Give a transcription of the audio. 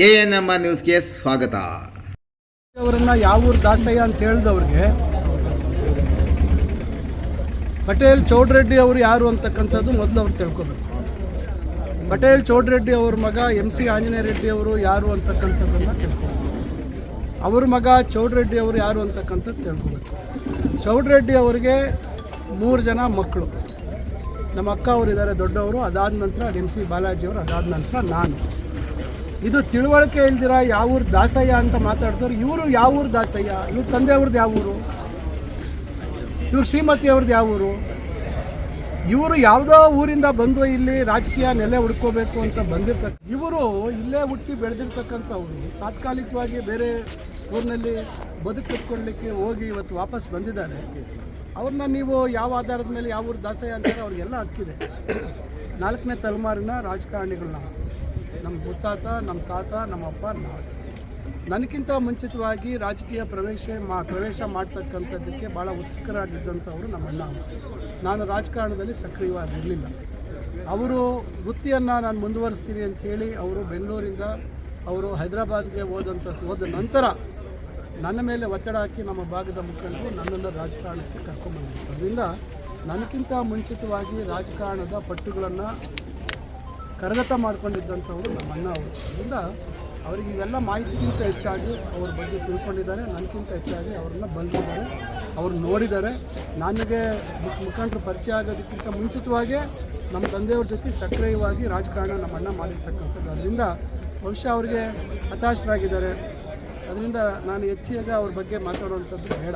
A N M ನ್ಯೂಸ್ಗೆ ಸ್ವಾಗತ. ಅವರನ್ನ ಯಾವ ಊರು ದಾಸಯ್ಯ ಅಂತ ಹೇಳಿದವ್ರಿಗೆ, ಪಟೇಲ್ ಚೌಡ್ರೆಡ್ಡಿ ಅವರು ಯಾರು ಅಂತಕ್ಕಂಥದ್ದು ಮೊದಲು ಅವ್ರು ತಿಳ್ಕೊಬೇಕು. ಪಟೇಲ್ ಚೌಡ್ರೆಡ್ಡಿ ಅವ್ರ ಮಗ ಎಂ ಸಿ ಆಂಜನೇಯ ರೆಡ್ಡಿ ಅವರು ಯಾರು ಅಂತಕ್ಕಂಥದ್ದನ್ನು ತಿಳ್ಕೊಬೇಕು. ಅವ್ರ ಮಗ ಚೌಡ್ರೆಡ್ಡಿ ಅವರು ಯಾರು ಅಂತಕ್ಕಂಥದ್ದು ತಿಳ್ಕೊಬೇಕು. ಚೌಡ್ರೆಡ್ಡಿ ಅವರಿಗೆ ಮೂರು ಜನ ಮಕ್ಕಳು. ನಮ್ಮ ಅಕ್ಕ ಅವರು ಇದ್ದಾರೆ ದೊಡ್ಡವರು, ಅದಾದ ನಂತರ ಎಂ ಸಿ ಬಾಲಾಜಿ ಅವರು, ಅದಾದ ನಂತರ ನಾನು. ಇದು ತಿಳುವಳಿಕೆ ಇಲ್ದಿರ ಯಾವ ಊರು ದಾಸಯ್ಯ ಅಂತ ಮಾತಾಡ್ತಾರೆ ಇವರು ಯಾವ ಊರು ದಾಸಯ್ಯ? ಇವ್ರ ತಂದೆ ಅವ್ರದ್ದು ಯಾವ ಊರು? ಇವ್ರು ಶ್ರೀಮತಿ ಅವ್ರದ್ದು ಯಾವ ಊರು? ಇವರು ಯಾವುದೋ ಊರಿಂದ ಬಂದು ಇಲ್ಲಿ ರಾಜಕೀಯ ನೆಲೆ ಹುಡ್ಕೋಬೇಕು ಅಂತ ಬಂದಿರ್ತಕ್ಕ ಇವರು ಇಲ್ಲೇ ಹುಟ್ಟಿ ಬೆಳೆದಿರ್ತಕ್ಕಂಥವ್ರು. ತಾತ್ಕಾಲಿಕವಾಗಿ ಬೇರೆ ಊರಿನಲ್ಲಿ ಬದುಕು ಕಟ್ಕೊಳ್ಳಿಕ್ಕೆ ಹೋಗಿ ಇವತ್ತು ವಾಪಸ್ ಬಂದಿದ್ದಾರೆ. ಅವ್ರನ್ನ ನೀವು ಯಾವ ಆಧಾರದ ಮೇಲೆ ಯಾವ ಊರು ದಾಸಯ್ಯ ಅಂತಾರೆ ಅವ್ರಿಗೆಲ್ಲ ಹಕ್ಕಿದೆ. ನಾಲ್ಕನೇ ತಲೆಮಾರಿನ ರಾಜಕಾರಣಿಗಳನ್ನ. ನಮ್ಮ ಮುತ್ತಾತ, ನಮ್ಮ ತಾತ ನಮ್ಮಪ್ಪ ನಾವು ನನಗಿಂತ ಮುಂಚಿತವಾಗಿ ರಾಜಕೀಯ ಪ್ರವೇಶ ಮಾ, ಪ್ರವೇಶ ಮಾಡ್ತಕ್ಕಂಥದ್ದಕ್ಕೆ ಭಾಳ ಉತ್ಸುಕರಾಗಿದ್ದಂಥವರು ನಮ್ಮ ಅಣ್ಣ. ನಾನು ರಾಜಕಾರಣದಲ್ಲಿ ಸಕ್ರಿಯವಾಗಿರಲಿಲ್ಲ. ಅವರು ವೃತ್ತಿಯನ್ನು ನಾನು ಮುಂದುವರಿಸ್ತೀನಿ ಅಂತ ಹೇಳಿ ಅವರು ಬೆಂಗಳೂರಿಂದ ಅವರು ಹೈದರಾಬಾದ್ಗೆ ಹೋದಂಥ, ಹೋದ ನಂತರ ನನ್ನ ಮೇಲೆ ಒತ್ತಡ ಹಾಕಿ ನಮ್ಮ ಭಾಗದ ಮುಖಂಡರು ನನ್ನನ್ನು ರಾಜಕಾರಣಕ್ಕೆ ಕರ್ಕೊಂಡ್ಬಂದಿದ್ರು ಅದರಿಂದ ನನಗಿಂತ ಮುಂಚಿತವಾಗಿ ರಾಜಕಾರಣದ ಪಟ್ಟುಗಳನ್ನು ಕರಗತ ಮಾಡ್ಕೊಂಡಿದ್ದಂಥವ್ರು ನಮ್ಮ ಅಣ್ಣ ಅವರು. ಅದರಿಂದ ಅವರಿಗೆ ಇವೆಲ್ಲ ಮಾಹಿತಿಗಿಂತ ಹೆಚ್ಚಾಗಿ ಅವ್ರ ಬಗ್ಗೆ ತಿಳ್ಕೊಂಡಿದ್ದಾರೆ. ನನಗಿಂತ ಹೆಚ್ಚಾಗಿ ಅವ್ರನ್ನ ಬಂದಿದ್ದಾರೆ. ಅವ್ರು ನೋಡಿದ್ದಾರೆ. ನನಗೆ ಮುಖ- ಮುಖಂಡರು ಪರಿಚಯ ಆಗೋದಕ್ಕಿಂತ ಮುಂಚಿತವಾಗೇ ನಮ್ಮ ತಂದೆಯವ್ರ ಜೊತೆ ಸಕ್ರಿಯವಾಗಿ ರಾಜಕಾರಣ ನಮ್ಮ ಅಣ್ಣ ಮಾಡಿರ್ತಕ್ಕಂಥದ್ದು. ಅದರಿಂದ ಬಹುಶಃ ಅವರಿಗೆ ಹತಾಶರಾಗಿದ್ದಾರೆ. ಅದರಿಂದ ನಾನು ಹೆಚ್ಚಿಗೆ ಅವ್ರ ಬಗ್ಗೆ ಮಾತಾಡುವಂಥದ್ದು ಬೇಡ.